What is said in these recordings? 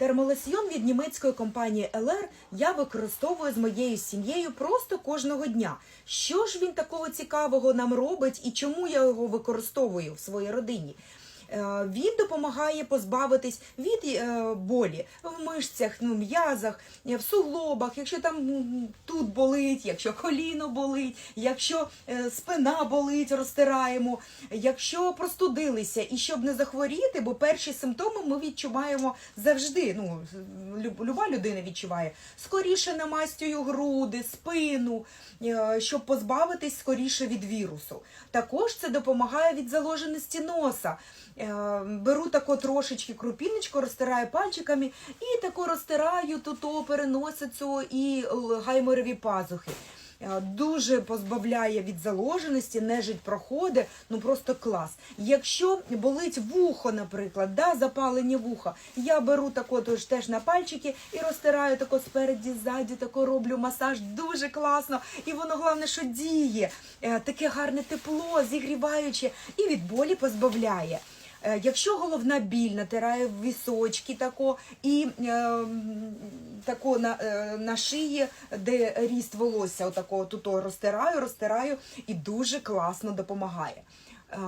Термолосьйон від німецької компанії LR я використовую з моєю сім'єю просто кожного дня. Що ж він такого цікавого нам робить і чому я його використовую в своїй родині? Е, Він допомагає позбавитись від е, болі в мишцях, ну, м'язах, е, в суглобах, якщо там тут болить, якщо коліно болить, якщо спина болить, розтираємо, якщо простудилися, і щоб не захворіти, бо перші симптоми ми відчуваємо завжди. Ну, люба людина відчуває. Скоріше намастюю груди, спину, щоб позбавитись скоріше від вірусу. Також це допомагає від заложеності носа. Е, Беру тако трошечки крупіночку, розтираю пальчиками і тако розтираю тут переносицю і гайморові пазухи. Е, Дуже позбавляє від заложеності, нежить проходить, ну просто клас. Якщо болить вухо, наприклад, да, запалення вуха, я беру тако тож теж на пальчики і розтираю тако спереді, ззаді, тако роблю масаж дуже класно. І воно головне, що діє, Е, таке гарне тепло, зігріваюче і від болі позбавляє. Е, Якщо головна біль, натирає вісочки тако і е, тако на, е, на шиї, де ріст волосся, отако тут розтираю, розтираю і дуже класно допомагає. Е,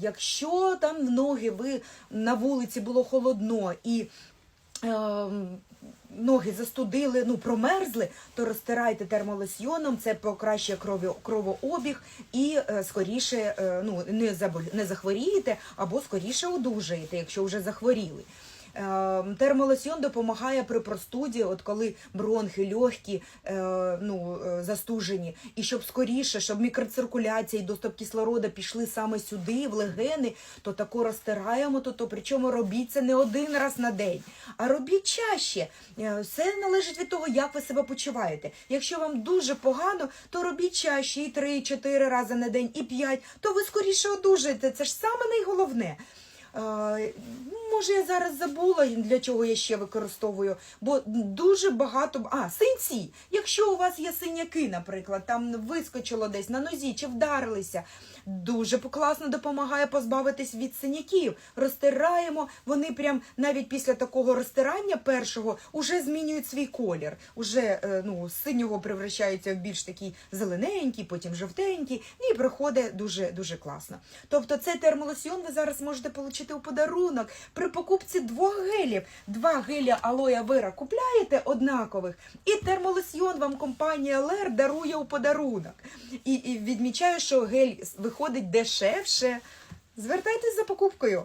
Якщо там в ноги ви на вулиці було холодно і ноги застудили, ну промерзли, то розтирайте термолосьйоном, це покращує кровообіг і е, скоріше е, ну, не, заболі, не захворієте або скоріше одужаєте, якщо вже захворіли. Е, Термолосьйон допомагає при простуді, от коли бронхи легкі, е, ну, застужені, і щоб скоріше, щоб мікроциркуляція і доступ кислорода пішли саме сюди, в легени, то тако розтираємо, то, то причому робіть це не один раз на день, а робіть чаще. Е, Все належить від того, як ви себе почуваєте. Якщо вам дуже погано, то робіть чаще і 3-4 рази на день, і 5, то ви скоріше одужаєте. Це ж саме найголовне. Може, я зараз забула, для чого я ще використовую, бо дуже багато. А, синці. Якщо у вас є синяки, наприклад, там вискочило десь на нозі чи вдарилися, дуже класно допомагає позбавитись від синяків. Розтираємо, вони прям навіть після такого розтирання першого уже змінюють свій колір. Уже е, ну, синього превращаються в більш такий зелененький, потім жовтенький, і приходить дуже дуже класно. Тобто цей термолосьйон ви зараз можете отримати у подарунок. При покупці двох гелів, два гелі алоя вера купляєте однакових, і термолосьйон вам компанія Лер дарує у подарунок. І, і відмічаю, що гель виходить дешевше. Звертайтесь за покупкою.